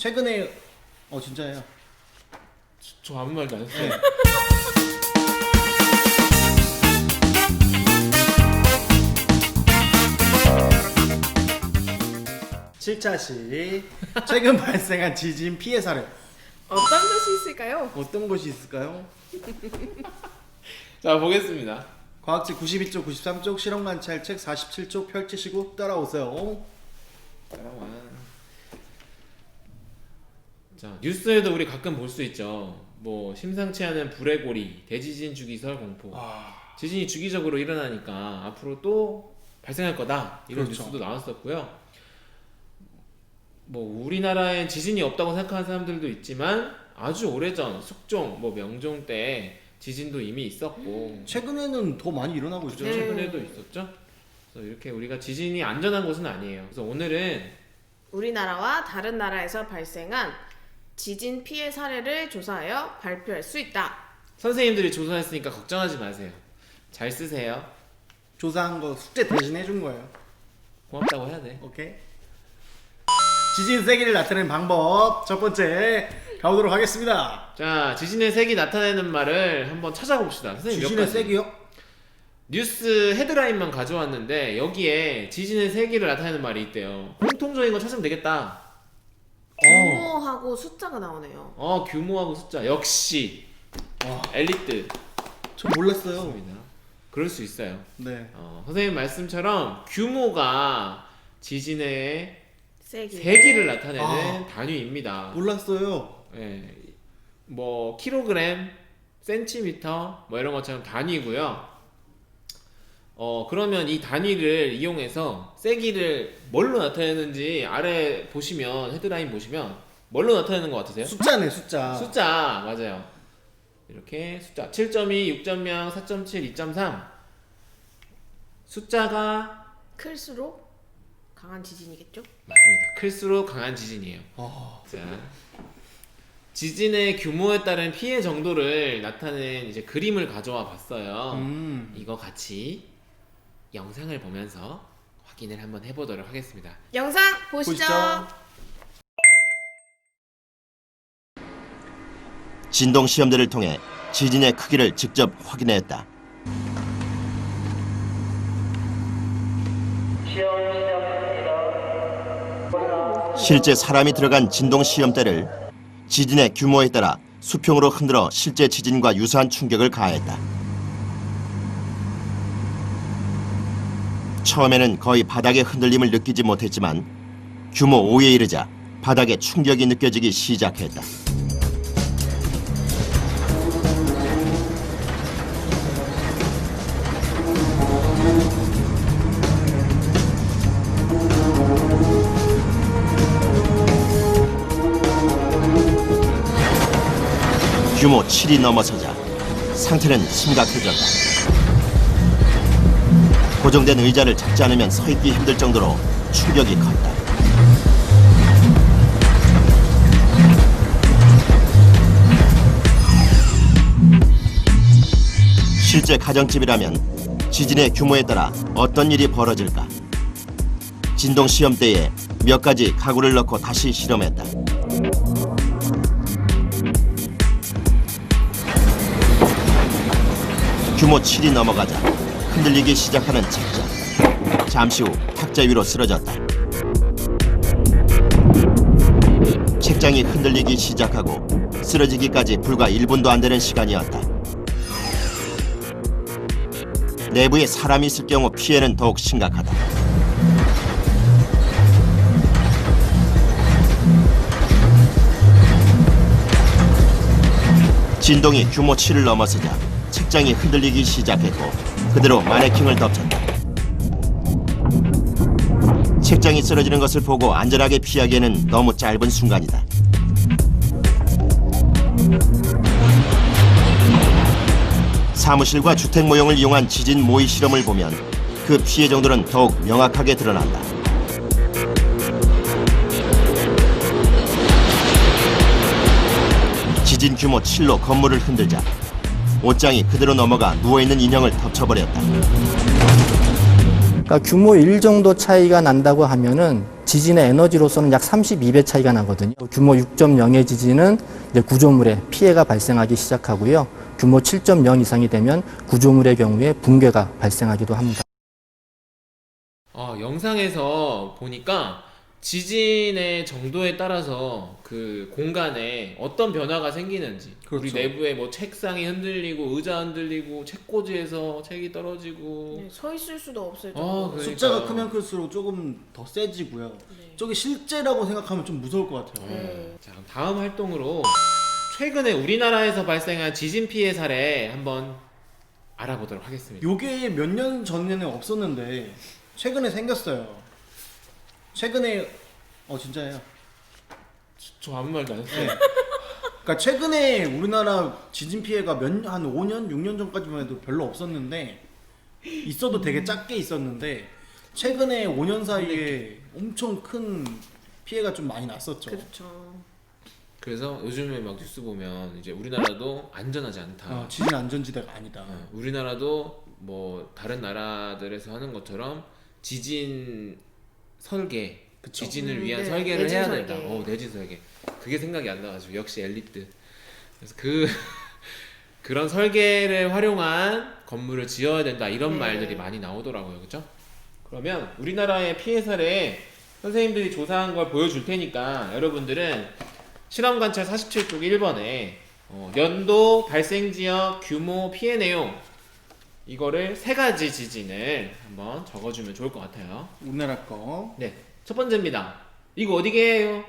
최근에 어 진짜예요. 저 아무 말도 안 했어요. 7차시 최근 발생한 지진 피해 사례 어떤 것이 있을까요? 어떤 것이 있을까요? 자 보겠습니다. 과학지 92쪽, 93쪽 실험 관찰 책 47쪽 펼치시고 따라오세요. 따라와. 자 뉴스에도 우리 가끔 볼 수 있죠. 뭐 심상치 않은 불의 고리, 대지진 주기설 공포. 와, 지진이 주기적으로 일어나니까 앞으로 또 발생할 거다 이런 그렇죠. 뉴스도 나왔었고요. 뭐 우리나라엔 지진이 없다고 생각하는 사람들도 있지만 아주 오래전 숙종, 뭐 명종 때 지진도 이미 있었고 최근에는 더 많이 일어나고 있죠. 그렇죠. 최근에도 있었죠. 그래서 이렇게 우리가 지진이 안전한 곳은 아니에요. 그래서 오늘은 우리나라와 다른 나라에서 발생한 지진 피해 사례를 조사하여 발표할 수 있다. 선생님들이 조사했으니까 걱정하지 마세요. 잘 쓰세요. 조사한 거 숙제 대신 해준 거예요. 고맙다고 해야 돼. 오케이. 지진 세기를 나타내는 방법 첫 번째 가보도록 하겠습니다. 자, 지진의 색이 나타내는 말을 한번 찾아봅시다. 선생님 몇 지진의 가지? 세기요? 뉴스 헤드라인만 가져왔는데 여기에 지진의 세기를 나타내는 말이 있대요. 공통적인 거 찾으면 되겠다. 규모하고 숫자가 나오네요. 어, 규모하고 숫자 역시 와, 엘리트. 저 몰랐어요. 맞습니다. 그럴 수 있어요. 네. 어, 선생님 말씀처럼 규모가 지진의 세기. 세기를 나타내는 아. 단위입니다. 몰랐어요. 예, 뭐 킬로그램, 센티미터 뭐 이런 것처럼 단위고요. 어 그러면 이 단위를 이용해서 세기를 뭘로 나타내는지 아래 보시면 헤드라인 보시면 뭘로 나타내는 것 같으세요? 숫자네 숫자. 숫자 맞아요. 이렇게 숫자 7.2, 6.0, 4.7, 2.3 숫자가 클수록 강한 지진이겠죠? 맞습니다. 클수록 강한 지진이에요. 어, 자, 지진의 규모에 따른 피해 정도를 나타낸 이제 그림을 가져와 봤어요. 음. 이거 같이 영상을 보면서 확인을 한번 해보도록 하겠습니다. 영상 보시죠. 보시죠. 진동 시험대를 통해 지진의 크기를 직접 확인했다. 실제 사람이 들어간 진동 시험대를 지진의 규모에 따라 수평으로 흔들어 실제 지진과 유사한 충격을 가했다. 처음에는 거의 바닥의 흔들림을 느끼지 못했지만 규모 5에 이르자 바닥에 충격이 느껴지기 시작했다. 규모 7이 넘어서자 상태는 심각해졌다. 고정된 의자를 잡지 않으면 서 있기 힘들 정도로 충격이 컸다. 실제 가정집이라면 지진의 규모에 따라 어떤 일이 벌어질까? 진동 시험대에 몇 가지 가구를 넣고 다시 실험했다. 규모 7이 넘어가자 흔들리기 시작하는 책자. 잠시 후 탁자 위로 쓰러졌다. 책장이 흔들리기 시작하고 쓰러지기까지 불과 1분도 안 되는 시간이었다. 내부에 사람이 있을 경우 피해는 더욱 심각하다. 진동이 규모 7을 넘어서자 책장이 흔들리기 시작했고 그대로 마네킹을 덮쳤다. 책장이 쓰러지는 것을 보고 안전하게 피하기에는 너무 짧은 순간이다. 사무실과 주택 모형을 이용한 지진 모의 실험을 보면 그 피해 정도는 더욱 명확하게 드러난다. 지진 규모 7로 건물을 흔들자 옷장이 그대로 넘어가 누워있는 인형을 덮쳐버렸다. 그러니까 규모 1 정도 차이가 난다고 하면은 지진의 에너지로서는 약 32배 차이가 나거든요. 규모 6.0의 지진은 이제 구조물에 피해가 발생하기 시작하고요. 규모 7.0 이상이 되면 구조물의 경우에 붕괴가 발생하기도 합니다. 어, 영상에서 보니까 지진의 정도에 따라서 그 공간에 어떤 변화가 생기는지 우리 그렇죠. 내부에 뭐 책상이 흔들리고 의자 흔들리고 책꽂이에서 책이 떨어지고 네, 서 있을 수도 없을 어, 정도로. 그러니까요. 숫자가 크면 클수록 조금 더 세지고요. 네. 저게 실제라고 생각하면 좀 무서울 것 같아요. 네. 자, 그럼 다음 활동으로 최근에 우리나라에서 발생한 지진 피해 사례 한번 알아보도록 하겠습니다. 요게 몇 년 전에는 없었는데 최근에 생겼어요. 최근에 어 진짜예요. 저 아무 말도 안 했어요. 네. 그러니까 최근에 우리나라 지진 피해가 몇 한 5년, 6년 전까지만 해도 별로 없었는데 있어도 되게 작게 있었는데 최근에 5년 사이에 엄청 큰 피해가 좀 많이 났었죠. 그렇죠. 그래서 요즘에 막 뉴스 보면 이제 우리나라도 안전하지 않다. 어, 지진 안전지대가 아니다. 어, 우리나라도 뭐 다른 나라들에서 하는 것처럼 지진 설계, 그쵸. 지진을 음, 위한 네, 설계를 내진 해야 설계. 된다. 어, 내진 설계. 그게 생각이 안 나가지고 역시 엘리트. 그래서 그 그런 설계를 활용한 건물을 지어야 된다 이런 네. 말들이 많이 나오더라고요, 그렇죠? 그러면 우리나라의 피해 사례 선생님들이 조사한 걸 보여줄 테니까 여러분들은 실험 관찰 47쪽 1번에 어, 연도 발생 지역 규모 피해 내용 이거를 세 가지 지진을 한번 적어주면 좋을 것 같아요. 우리나라 거 네, 첫 번째입니다. 이거 어디게요?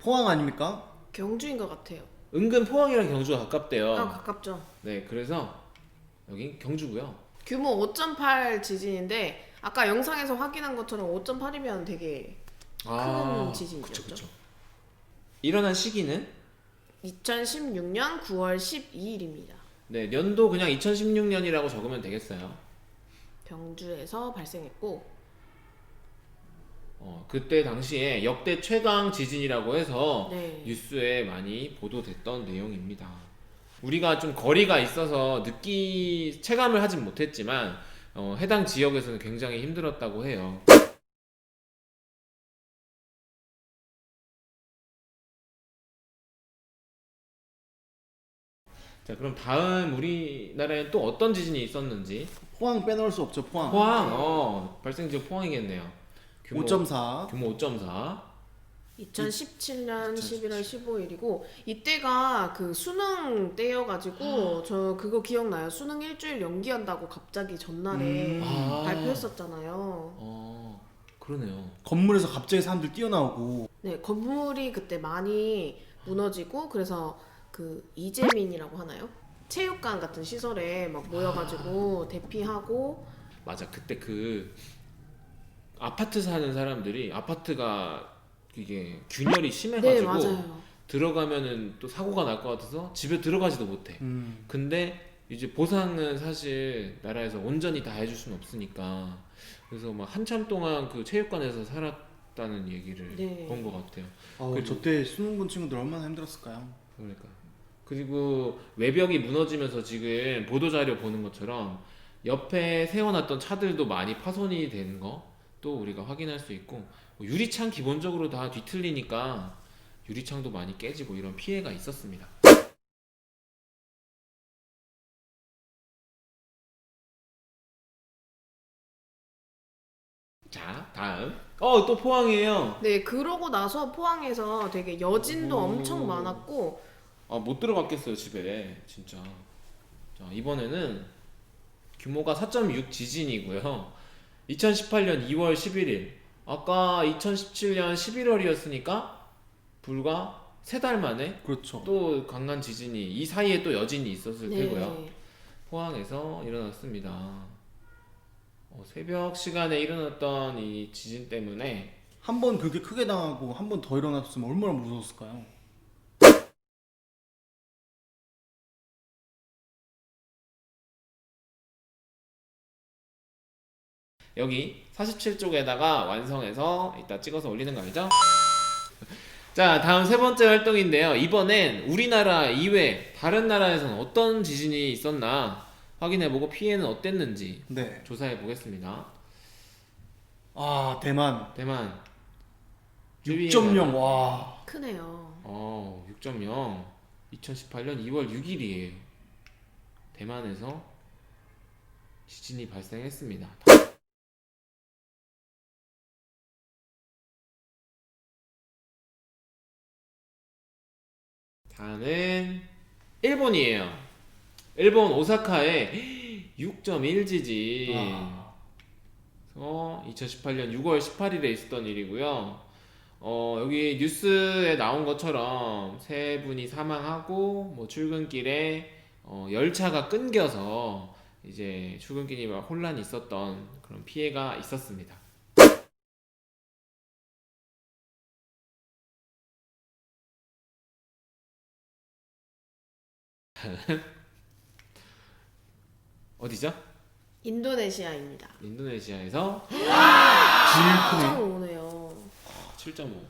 포항 아닙니까? 경주인 것 같아요. 은근 포항이랑 경주가 가깝대요. 아 가깝죠. 네, 그래서 여기 경주고요. 규모 5.8 지진인데 아까 영상에서 확인한 것처럼 5.8이면 되게 큰 지진이었죠. 아, 그쵸, 그쵸. 일어난 시기는 2016년 9월 12일입니다. 네, 년도 그냥 2016년이라고 적으면 되겠어요. 경주에서 발생했고 어, 그때 당시에 역대 최강 지진이라고 해서 네. 뉴스에 많이 보도됐던 내용입니다. 우리가 좀 거리가 있어서 느끼 체감을 하진 못했지만 어, 해당 지역에서는 굉장히 힘들었다고 해요. 자 그럼 다음 우리나라에 또 어떤 지진이 있었는지 포항 빼놓을 수 없죠. 포항. 포항 어 발생 지역 포항이겠네요. 규모 5.4. 규모 5.4 2017년 11월 2017. 15일이고 이때가 그 수능 때여가지고 저 그거 기억나요? 수능 일주일 연기한다고 갑자기 전날에 음. 아. 발표했었잖아요. 어 그러네요. 건물에서 갑자기 사람들 뛰어나오고 네 건물이 그때 많이 무너지고 그래서 그 이재민이라고 하나요? 체육관 같은 시설에 막 모여가지고 대피하고 맞아 그때 그 아파트 사는 사람들이 아파트가 이게 균열이 네 심해가지고 맞아요. 들어가면은 또 사고가 날 것 같아서 집에 들어가지도 못해. 음. 근데 이제 보상은 사실 나라에서 온전히 다 해줄 수는 없으니까 그래서 막 한참 동안 그 체육관에서 살았다는 얘기를 네. 본 것 같아요. 어, 그리고- 저때 수능 본 친구들 얼마나 힘들었을까요? 그러니까 그리고 외벽이 무너지면서 지금 보도 자료 보는 것처럼 옆에 세워놨던 차들도 많이 파손이 되는 거 또 우리가 확인할 수 있고 뭐 유리창 기본적으로 다 뒤틀리니까 유리창도 많이 깨지고 이런 피해가 있었습니다. 자 다음 어 또 포항이에요. 네 그러고 나서 포항에서 되게 여진도 오. 엄청 많았고 아 못 들어갔겠어요 집에 진짜 자 이번에는 규모가 4.6 지진이고요 2018년 2월 11일 아까 2017년 11월이었으니까 불과 세 달 만에 그렇죠. 또 강한 지진이 이 사이에 또 여진이 있었을 네. 테고요 포항에서 일어났습니다 어, 새벽 시간에 일어났던 이 지진 때문에 한 번 그렇게 크게 당하고 한 번 더 일어났으면 얼마나 무서웠을까요? 여기 47쪽에다가 완성해서 이따 찍어서 올리는 거 알죠? 자 다음 세 번째 활동인데요 이번엔 우리나라 이외 다른 나라에서는 어떤 지진이 있었나 확인해보고 피해는 어땠는지 네. 조사해 보겠습니다 아 대만 대만 6.0 와. 크네요. 어, 6.0 2018년 2월 6일이에요. 대만에서 지진이 발생했습니다. 다음은 일본이에요. 일본 오사카에 6.1 지진. 아. 어, 2018년 6월 18일에 있었던 일이고요. 어, 여기 뉴스에 나온 것처럼 세 분이 사망하고 뭐 출근길에 어, 열차가 끊겨서 이제 출근길이 막 혼란이 있었던 그런 피해가 있었습니다. 어디죠? 인도네시아입니다. 인도네시아에서 크네. 3.5네요. 7.5.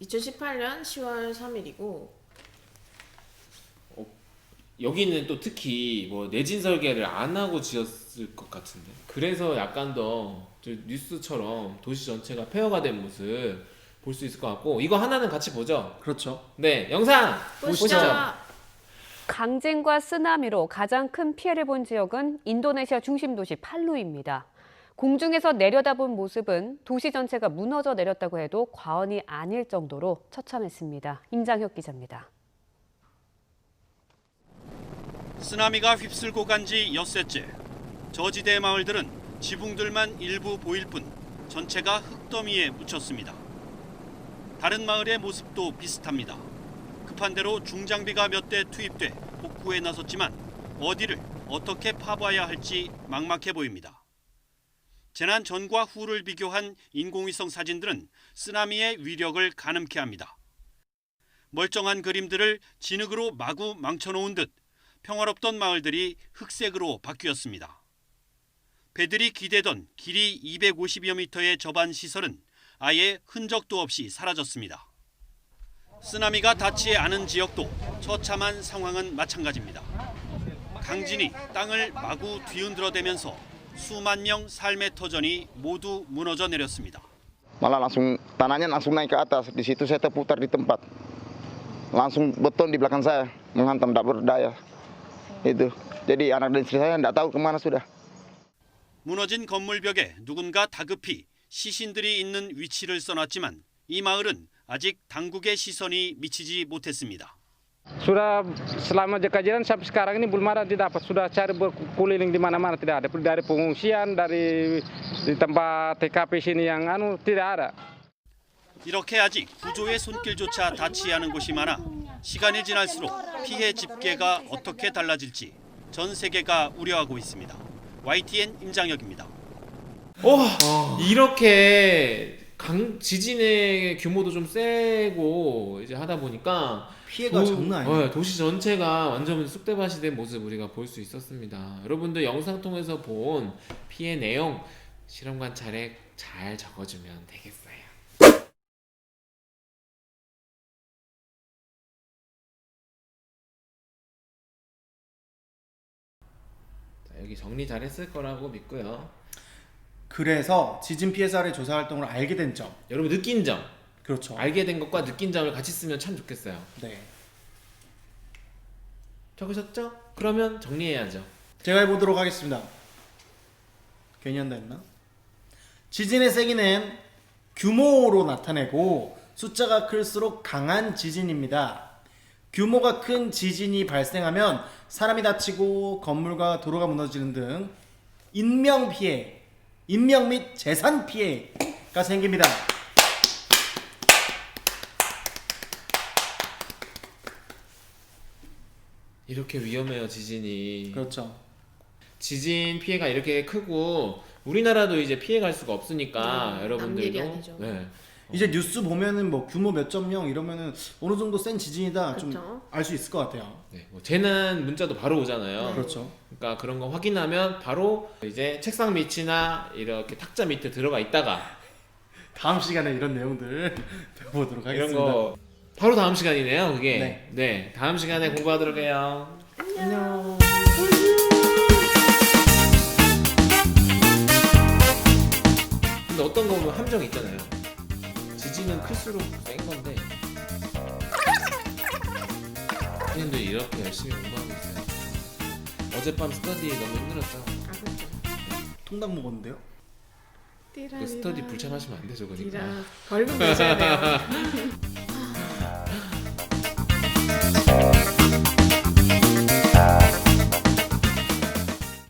2018년 10월 3일이고 여기는 또 특히 뭐 내진 설계를 안 하고 지었을 것 같은데 그래서 약간 더저 뉴스처럼 도시 전체가 폐허가 된 모습 볼 수 있을 것 같고 이거 하나는 같이 보죠 그렇죠. 네 영상 보시죠. 강진과 쓰나미로 가장 큰 피해를 본 지역은 인도네시아 중심 도시 팔루입니다. 공중에서 내려다본 모습은 도시 전체가 무너져 내렸다고 해도 과언이 아닐 정도로 처참했습니다. 임장혁 기자입니다. 쓰나미가 휩쓸고 간 지 엿새째. 저지대 마을들은 지붕들만 일부 보일 뿐 전체가 흙더미에 묻혔습니다. 다른 마을의 모습도 비슷합니다. 급한 대로 중장비가 몇 대 투입돼 복구에 나섰지만 어디를 어떻게 파봐야 할지 막막해 보입니다. 재난 전과 후를 비교한 인공위성 사진들은 쓰나미의 위력을 가늠케 합니다. 멀쩡한 그림들을 진흙으로 마구 망쳐놓은 듯 평화롭던 마을들이 흑색으로 바뀌었습니다. 배들이 기대던 길이 250여 미터의 저반 시설은 아예 흔적도 없이 사라졌습니다. 쓰나미가 닿지 않은 지역도 처참한 상황은 마찬가지입니다. 강진이 땅을 마구 뒤흔들어대면서 수만 명 삶의 터전이 모두 무너져 내렸습니다. malah langsung tanahnya langsung naik ke atas di situ saya terputar di tempat langsung beton di belakang saya menghantam tak berdaya itu jadi anak dan istri saya tidak tahu kemana sudah 무너진 건물 벽에 누군가 다급히 시신들이 있는 위치를 써놨지만 이 마을은 아직 당국의 시선이 미치지 못했습니다. Sudah selama kajian sampai sekarang ini belum ada didapat. Sudah cari berkeliling di mana-mana tidak ada. Dari pengungsian, dari di tempat TKP sini yang anu tidak ada. 이렇게 아직 구조의 손길조차 닿지 않은 곳이 많아 시간이 지날수록 피해 집계가 어떻게 달라질지 전 세계가 우려하고 있습니다. YTN 임장혁입니다. 어, 이렇게 강 지진의 규모도 좀 세고 이제 하다 보니까 피해가 장난 아니에요. 네, 도시 전체가 완전 쑥대밭이 된 모습 우리가 볼 수 있었습니다. 여러분들 영상 통해서 본 피해 내용 실험 관찰에 잘 적어주면 되겠어요. 자, 여기 정리 잘 했을 거라고 믿고요. 그래서 지진 피해 사례 조사 활동을 알게 된 점. 여러분 느낀 점, 그렇죠. 알게 된 것과 느낀 점을 같이 쓰면 참 좋겠어요. 네. 적으셨죠? 그러면 정리해야죠. 제가 해보도록 하겠습니다. 괜히 한다 했나? 지진의 세기는 규모로 나타내고 숫자가 클수록 강한 지진입니다. 규모가 큰 지진이 발생하면 사람이 다치고 건물과 도로가 무너지는 등 인명 피해, 인명 및 재산 피해가 생깁니다. 이렇게 위험해요 지진이. 그렇죠. 지진 피해가 이렇게 크고 우리나라도 이제 피해갈 수가 없으니까 네, 여러분들도 아니죠. 네. 이제 뉴스 보면은 뭐 규모 몇 점 영 이러면은 어느 정도 센 지진이다 좀 그렇죠. 알수 있을 것 같아요. 네, 뭐 재난 문자도 바로 오잖아요. 그렇죠. 그러니까 그런 거 확인하면 바로 이제 책상 밑이나 이렇게 탁자 밑에 들어가 있다가 다음 시간에 이런 내용들 보도록 이런 하겠습니다. 거 바로 다음 시간이네요. 그게 네. 네 다음 시간에 공부하도록 해요. 안녕. 근데 어떤 거 보면 함정 있잖아요. 지진은 클수록 센 건데. 선생님들 이렇게 열심히 공부하고 있어요. 어젯밤 스터디 너무 힘들었죠. 아 그렇죠. 통닭 먹었는데요? 그 스터디 불참하시면 안 되죠, 그러니까. 벌금 내셔야 돼요.